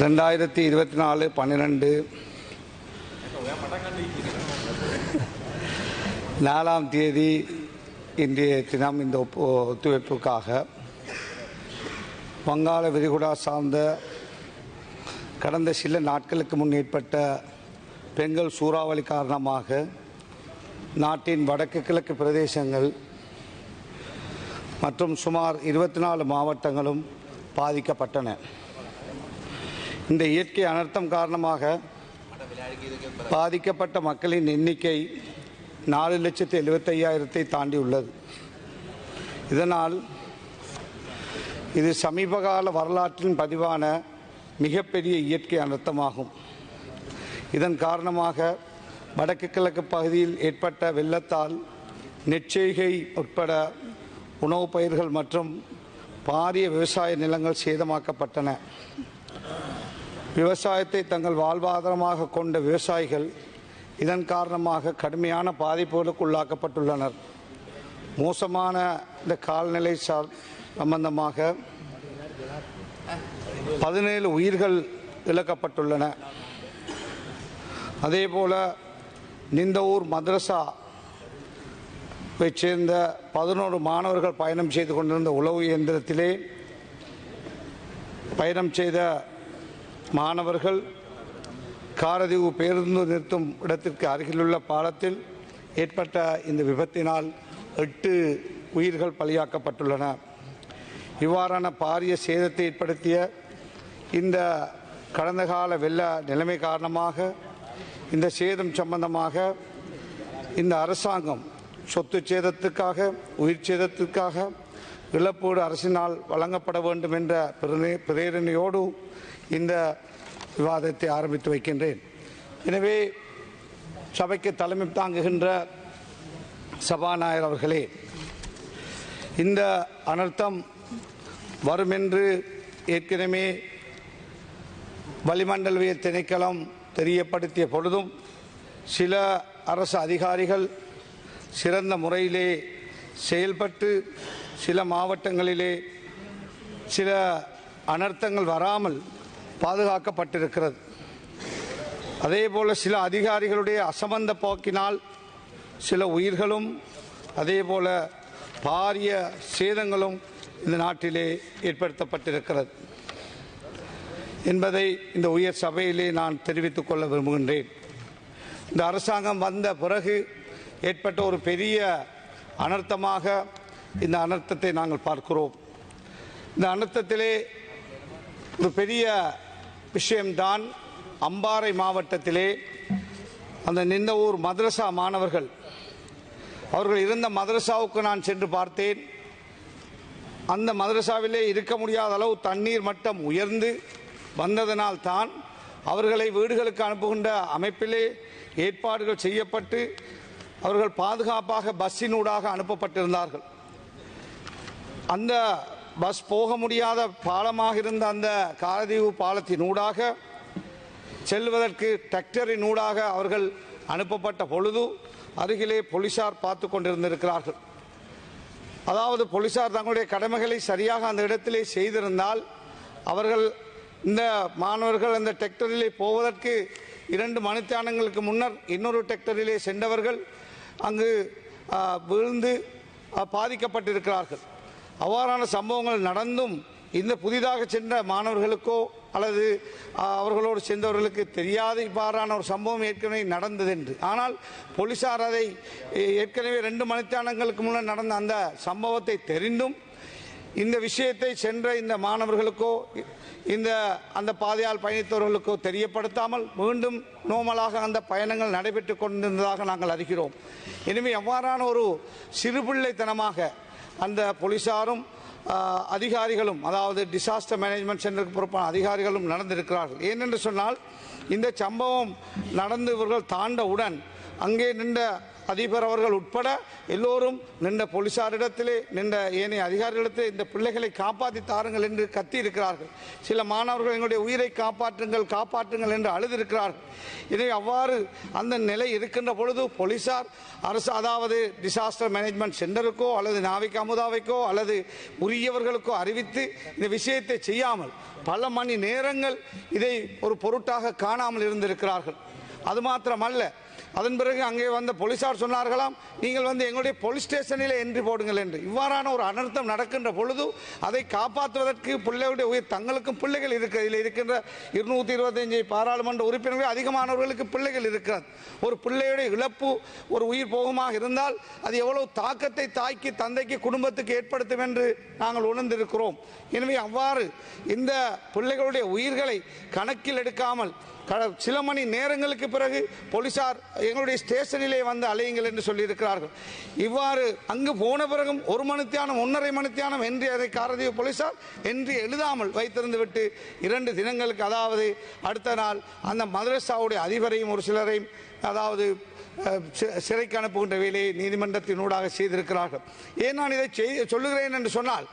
ரெண்டாயிரத்தி இருபத்தி நாலு பன்னிரெண்டு. நாலாம் தேதி இன்றைய தினம் இந்த ஒப்பு ஒத்துழைப்புக்காக வங்காள விரிகுடா சார்ந்த கடந்த சில நாட்களுக்கு முன் ஏற்பட்ட பெண்கள் சூறாவளி காரணமாக நாட்டின் வடக்கு கிழக்கு பிரதேசங்கள் மற்றும் சுமார் இருபத்தி நாலு மாவட்டங்களும் பாதிக்கப்பட்டன. இந்த இயற்கை அனர்த்தம் காரணமாக பாதிக்கப்பட்ட மக்களின் எண்ணிக்கை நாலு லட்சத்து எழுபத்தையாயிரத்தை தாண்டி உள்ளது. இதனால் இது சமீபகால வரலாற்றின் பதிவான மிகப்பெரிய இயற்கை அனர்த்தமாகும். இதன் காரணமாக வடக்கு கிழக்கு பகுதியில் ஏற்பட்ட வெள்ளத்தால் நெற்செய்கை உட்பட உணவுப் பயிர்கள் மற்றும் பாரிய விவசாய நிலங்கள் சேதமாக்கப்பட்டன. விவசாயத்தை தங்கள் வாழ்வாதாரமாக கொண்ட விவசாயிகள் இதன் காரணமாக கடுமையான பாதிப்புகளுக்கு உள்ளாக்கப்பட்டுள்ளனர். மோசமான இந்த கால்நிலை சார் சம்பந்தமாக பதினேழு உயிர்கள் இழக்கப்பட்டுள்ளன. அதேபோல் நிந்தவூர் மதரசா சேர்ந்த பதினோரு மாணவர்கள் பயணம் செய்து கொண்டிருந்த உழவு இயந்திரத்திலே பயணம் செய்த மாணவர்கள் காரதீவு பேருந்து நிறுத்தும் இடத்திற்கு அருகிலுள்ள பாலத்தில் ஏற்பட்ட இந்த விபத்தினால் எட்டு உயிர்கள் பலியாக்கப்பட்டுள்ளன. இவ்வாறான பாரிய சேதத்தை ஏற்படுத்திய இந்த கடந்த கால வெள்ள நிலைமை காரணமாக இந்த சேதம் சம்பந்தமாக இந்த அரசாங்கம் சொத்து சேதத்துக்காக உயிர் சேதத்திற்காக இழப்பீடு அரசினால் வழங்கப்பட வேண்டும் என்ற பிரேரணையோடு இந்த விவாதத்தை ஆரம்பித்து வைக்கின்றேன். எனவே சபைக்கு தலைமை தாங்குகின்ற சபாநாயகர் அவர்களே இந்த அனர்த்தம் வரும் என்று ஏற்கனவே வளிமண்டலவிய திணைக்களம் தெரியப்படுத்திய பொழுதும் சில அரசு அதிகாரிகள் சிறந்த முறையிலே செயல்பட்டு சில மாவட்டங்களிலே சில அனர்த்தங்கள் வராமல் பாதுகாக்கப்பட்டிருக்கிறது. அதேபோல் சில அதிகாரிகளுடைய அசமந்த போக்கினால் சில உயிர்களும் அதேபோல் பாரிய சேதங்களும் இந்த நாட்டிலே ஏற்படுத்தப்பட்டிருக்கிறது. என்பதை இந்த உயர் சபையிலே நான் தெரிவித்துக் கொள்ள விரும்புகின்றேன். இந்த அரசாங்கம் வந்த பிறகு ஏற்பட்ட ஒரு பெரிய அனர்த்தமாக இந்த அனர்த்தத்தை நாங்கள் பார்க்கிறோம். இந்த அனர்த்தத்திலே ஒரு பெரிய விஷயம்தான் அம்பாறை மாவட்டத்திலே அந்த நின்ற ஊர் மதரசா மாணவர்கள். அவர்கள் இருந்த மதரசாவுக்கு நான் சென்று பார்த்தேன். அந்த மதரசாவிலே இருக்க முடியாத அளவு தண்ணீர் மட்டம் உயர்ந்து வந்ததனால் தான் அவர்களை வீடுகளுக்கு அனுப்புகின்ற அமைப்பிலே ஏற்பாடுகள் செய்யப்பட்டு அவர்கள் பாதுகாப்பாக பஸ்ஸினூடாக அனுப்பப்பட்டிருந்தார்கள். அந்த பஸ் போக முடியாத பாலமாக இருந்த அந்த காரதீவு பாலத்தின் ஊடாக செல்வதற்கு டிராக்டரின் ஊடாக அவர்கள் அனுப்பப்பட்ட பொழுது அருகிலே போலீசார் பார்த்து கொண்டிருந்திருக்கிறார்கள். அதாவது போலீசார் தங்களுடைய கடமைகளை சரியாக அந்த இடத்திலே செய்திருந்தால் அவர்கள் இந்த மாணவர்கள் அந்த டிராக்டரிலே போவதற்கு இரண்டு மணித்தியானங்களுக்கு முன்னர் இன்னொரு டிராக்டரிலே சென்றவர்கள் அங்கு விழுந்து பாதிக்கப்பட்டிருக்கிறார்கள். அவ்வாறான சம்பவங்கள் நடந்தும் இந்த புதிதாக சென்ற மாணவர்களுக்கோ அல்லது அவர்களோடு சென்றவர்களுக்கு தெரியாத இவ்வாறான ஒரு சம்பவம் ஏற்கனவே நடந்தது என்று ஆனால் போலீசார் அதை ஏற்கனவே ரெண்டு மணித்தானங்களுக்கு முன்னர் நடந்த அந்த சம்பவத்தை தெரிந்தும் இந்த விஷயத்தை சென்ற இந்த மாணவர்களுக்கோ இந்த அந்த பாதையால் பயணித்தவர்களுக்கோ தெரியப்படுத்தாமல் மீண்டும் நோமலாக அந்த பயணங்கள் நடைபெற்று கொண்டிருந்ததாக நாங்கள் அறிகிறோம். எனவே எவ்வாறான ஒரு சிறுபிள்ளைத்தனமாக அந்த போலீசாரும் அதிகாரிகளும் அதாவது டிசாஸ்டர் மேனேஜ்மெண்ட் சென்டருக்கு பொறுப்பான அதிகாரிகளும் நடந்திருக்கிறார்கள். ஏனென்று சொன்னால் இந்த சம்பவம் நடந்து இவர்கள் தாண்டவுடன் அங்கே நின்ற அதிபர் அவர்கள் உட்பட எல்லோரும் நின்ற போலீசாரிடத்திலே நின்ற ஏனைய அதிகாரிகளிடத்திலே இந்த பிள்ளைகளை காப்பாற்றி தாருங்கள் என்று கத்தி இருக்கிறார்கள் சில மாணவர்கள் எங்களுடைய உயிரை காப்பாற்றுங்கள் காப்பாற்றுங்கள் என்று அழுதிருக்கிறார்கள். இதை அவ்வாறு அந்த நிலை இருக்கின்ற பொழுது போலீசார் அரசு அதாவது டிசாஸ்டர் மேனேஜ்மெண்ட் சென்டருக்கோ அல்லது நாவிக் அமுதாவைக்கோ அல்லது உரியவர்களுக்கோ அறிவித்து இந்த விஷயத்தை செய்யாமல் பல மணி நேரங்கள் இதை ஒரு பொருட்டாக காணாமல் இருந்திருக்கிறார்கள். அது மாத்திரமல்ல அதன் பிறகு அங்கே வந்த போலீசார் சொன்னார்களாம் நீங்கள் வந்து எங்களுடைய போலீஸ் ஸ்டேஷனில் என்ட்ரி போடுங்கள் என்று. இவ்வாறான ஒரு அனர்த்தம் நடக்கின்ற பொழுது அதை காப்பாற்றுவதற்கு பிள்ளைகளுடைய உயிர் தங்களுக்கும் பிள்ளைகள் இருக்க இதில் இருக்கின்ற இருநூற்றி இருபத்தஞ்சு பாராளுமன்ற உறுப்பினர்கள் அதிகமானவர்களுக்கு பிள்ளைகள் இருக்கிறது ஒரு பிள்ளையுடைய இழப்பு ஒரு உயிர் போகமாக இருந்தால் அது எவ்வளவு தாக்கத்தை தாய்க்கு தந்தைக்கு குடும்பத்துக்கு ஏற்படுத்தும் என்று நாங்கள் உணர்ந்திருக்கிறோம். எனவே அவ்வாறு இந்த பிள்ளைகளுடைய உயிர்களை கணக்கில் எடுக்காமல் சில மணி நேரங்களுக்கு பிறகு போலீசார் எங்களுடைய ஸ்டேஷனிலே வந்து அலையுங்கள் என்று சொல்லியிருக்கிறார்கள். இவ்வாறு அங்கு போன பிறகும் ஒரு மணித்தியானம் ஒன்றரை மணித்தியானம் என்று அதை காரதீவு போலீசார் என்று எழுதாமல் வைத்திருந்து விட்டு இரண்டு தினங்களுக்கு அதாவது அடுத்த நாள் அந்த மதரசாவுடைய அதிபரையும் ஒரு சிலரையும் அதாவது சிறைக்கு அனுப்புகின்ற வேலையை நீதிமன்றத்தின் ஊடாக செய்திருக்கிறார்கள். ஏன் நான் இதை செய் சொல்லுகிறேன் என்று சொன்னால்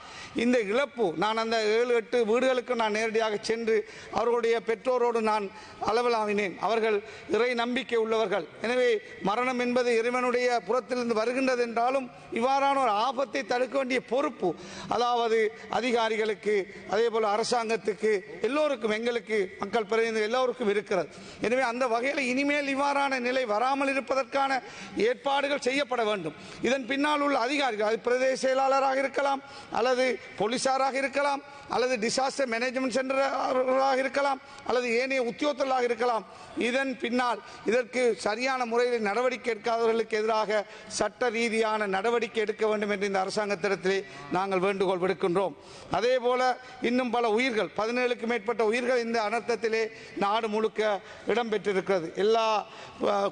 இந்த இழப்பு நான் அந்த ஏழு எட்டு வீடுகளுக்கு நான் நேரடியாக சென்று அவர்களுடைய பெற்றோரோடு நான் அளவலாவினேன். அவர்கள் இறை நம்பிக்கை உள்ளவர்கள். எனவே மரணம் என்பது இறைவனுடைய புறத்திலிருந்து வருகின்றது என்றாலும் இவ்வாறான ஒரு ஆபத்தை தடுக்க வேண்டிய பொறுப்பு அதாவது அதிகாரிகளுக்கு அதே போல் அரசாங்கத்துக்கு எல்லோருக்கும் எங்களுக்கு மக்கள் பிரதிநிதி எல்லோருக்கும் இருக்கிறது. எனவே அந்த வகையில் இனிமேல் இவ்வாறான நிலை வராமல் இருப்பதற்கான ஏற்பாடுகள் செய்யப்பட வேண்டும். இதன் பின்னால் உள்ள அதிகாரிகள் அது பிரதேச செயலாளராக இருக்கலாம் அல்லது போலீசாராக இருக்கலாம் அல்லது டிசாஸ்டர் மேனேஜ்மெண்ட் சென்டராக இருக்கலாம் அல்லது ஏனைய உத்தியோகத்தர்களாக இருக்கலாம். இதன் பின்னால் இதற்கு சரியான முறையில் நடவடிக்கை எடுக்காதவர்களுக்கு எதிராக சட்ட ரீதியான நடவடிக்கை எடுக்க வேண்டும் என்று இந்த அரசாங்கத்திடத்திலே நாங்கள் வேண்டுகோள் விடுக்கின்றோம். அதே போல இன்னும் பல உயிர்கள் பதினேழுக்கு மேற்பட்ட உயிர்கள் இந்த அனர்த்தத்திலே நாடு முழுக்க இடம்பெற்றிருக்கிறது. எல்லா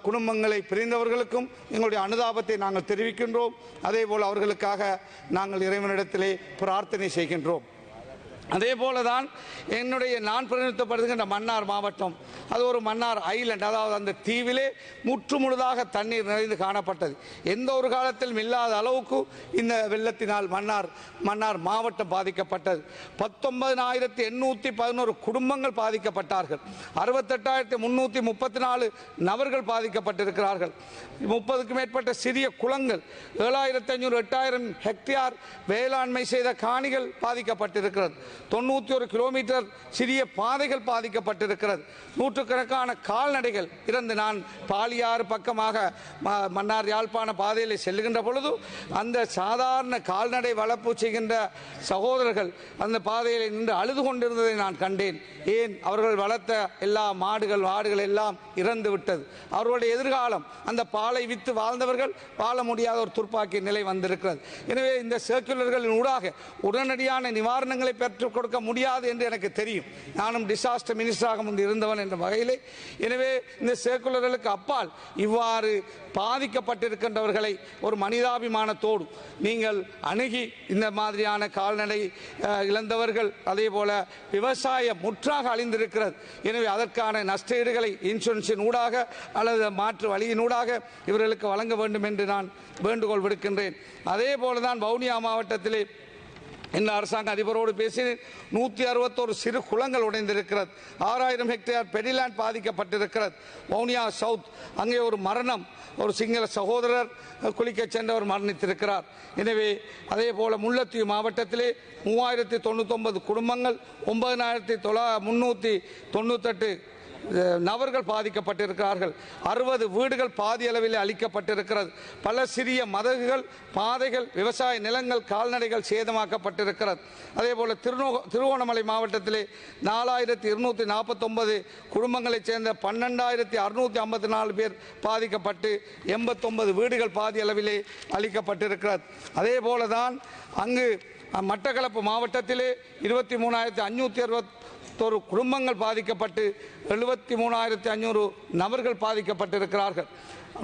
குடும்பங்களை பிரிந்தவர்களுக்கும் எங்களுடைய அனுதாபத்தை நாங்கள் தெரிவிக்கின்றோம். அதே போல் அவர்களுக்காக நாங்கள் இறைவனிடத்திலே பிரார்த்தனை செய்கின்றோம். அதே போல தான் என்னுடைய நான் பிரதிநிதித்துவப்படுகின்ற மன்னார் மாவட்டம். அது ஒரு மன்னார் ஐலண்ட். அதாவது அந்த தீவிலே முற்று முழுதாக தண்ணீர் நிறைந்து காணப்பட்டது. எந்த ஒரு காலத்திலும் இல்லாத அளவுக்கு இந்த வெள்ளத்தினால் மன்னார் மன்னார் மாவட்டம் பாதிக்கப்பட்டது. பத்தொன்பதினாயிரத்தி எண்ணூற்றி பதினோரு குடும்பங்கள் பாதிக்கப்பட்டார்கள். அறுபத்தெட்டாயிரத்தி முன்னூற்றி முப்பத்தி நாலு நபர்கள் பாதிக்கப்பட்டிருக்கிறார்கள். முப்பதுக்கு மேற்பட்ட சிறிய குளங்கள் ஏழாயிரத்தி ஐநூறு எட்டாயிரம் ஹெக்டேர் வேளாண்மை செய்த காணிகள் பாதிக்கப்பட்டிருக்கிறது. தொண்ணூற்றி ஒரு கிலோமீட்டர் சிறிய பாதைகள் பாதிக்கப்பட்டிருக்கிறது. நூற்றுக்கணக்கான கால்நடைகள் இறந்து நான் பாலியாறு பக்கமாக ம- மன்னார் யாழ்ப்பாண பாதையில் செல்லுகின்ற பொழுது அந்த சாதாரண கால்நடை வளர்ப்பு செய்கின்ற சகோதரர்கள் அந்த பாதையில் நின்று அழுது கொண்டிருந்ததை நான் கண்டேன். ஏன்? அவர்கள் வளர்த்த எல்லா மாடுகள் ஆடுகள் எல்லாம் இறந்து விட்டது. அவர்களுடைய எதிர்காலம் அந்த பாலை வித்து வாழ்ந்தவர்கள் வாழ முடியாத ஒரு துர்ப்பாக்கிய நிலை வந்திருக்கிறது. எனவே இந்த சர்க்குலர்களின் ஊடாக உடனடியான நிவாரணங்களை பெற்று பெற்றுக் கொடுக்க முடியாது என்று எனக்கு தெரியும். நானும் டிசாஸ்டர் மினிஸ்டராக முன்பு இருந்தவன் என்ற வகையிலே. எனவே இந்த சேர்க்குலர்களுக்கு அப்பால் இவ்வாறு பாதிக்கப்பட்டிருக்கின்றவர்களை ஒரு மனிதாபிமானத்தோடு நீங்கள் அணுகி இந்த மாதிரியான கால்நடை இழந்தவர்கள் அதே போல விவசாயம் முற்றாக அழிந்திருக்கிறது. எனவே அதற்கான நஷ்டஈடுகளை இன்சூரன்ஸின் ஊடாக அல்லது மாற்று வழியினூடாக இவர்களுக்கு வழங்க வேண்டும் என்று நான் வேண்டுகோள் விடுக்கின்றேன். அதே போலதான் வவுனியா மாவட்டத்திலே இந்த அரசாங்க அதிபரோடு பேசினேன் நூற்றி அறுபத்தோரு சிறு குளங்கள் உடைந்திருக்கிறது. ஆறாயிரம் ஹெக்டேர் பெரிலேண்ட் பாதிக்கப்பட்டிருக்கிறது. வவுனியா சவுத் அங்கே ஒரு மரணம். ஒரு சிங்கள சகோதரர் குளிக்க சென்றவர் மரணித்திருக்கிறார். எனவே அதே போல முல்லத்தீவு மாவட்டத்திலே மூவாயிரத்தி தொண்ணூத்தொன்பது குடும்பங்கள் ஒன்பதனாயிரத்தி தொள்ளா முன்னூற்றி தொண்ணூத்தெட்டு நபர்கள் பாதிக்கப்பட்டிருக்கிறார்கள். அறுபது வீடுகள் பாதி அளவில் அளிக்கப்பட்டிருக்கிறது பல சிறிய மதகுகள் பாதைகள் விவசாய நிலங்கள் கால்நடைகள் சேதமாக்கப்பட்டிருக்கிறது. அதே போல் திருநோ திருவோணமலை மாவட்டத்திலே நாலாயிரத்தி இருநூற்றி நாற்பத்தொன்பது குடும்பங்களைச் சேர்ந்த பன்னெண்டாயிரத்தி அறுநூற்றி ஐம்பத்தி நாலு பேர் பாதிக்கப்பட்டு எண்பத்தொன்பது வீடுகள் பாதி அளவிலே அளிக்கப்பட்டிருக்கிறது அதே போல தான் அங்கு மட்டக்களப்பு மாவட்டத்திலே இருபத்தி மூணாயிரத்தி அஞ்சூற்றி அறுபத் தொரு குடும்பங்கள் பாதிக்கப்பட்டு எழுபத்தி மூணாயிரத்தி ஐநூறு நபர்கள் பாதிக்கப்பட்டிருக்கிறார்கள்.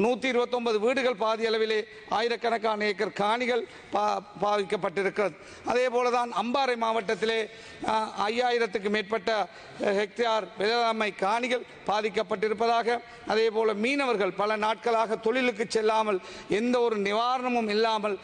நூற்றி இருபத்தொன்பது வீடுகள் பாதி அளவிலே ஆயிரக்கணக்கான ஏக்கர் காணிகள் பா பாதிக்கப்பட்டிருக்கிறது அதே போல தான் அம்பாறை மாவட்டத்திலே ஐயாயிரத்துக்கு மேற்பட்ட ஹெக்டேர் வேளாண்மை காணிகள் பாதிக்கப்பட்டிருப்பதாக அதே போல மீனவர்கள் பல நாட்களாக தொழிலுக்கு செல்லாமல் எந்த ஒரு நிவாரணமும் இல்லாமல்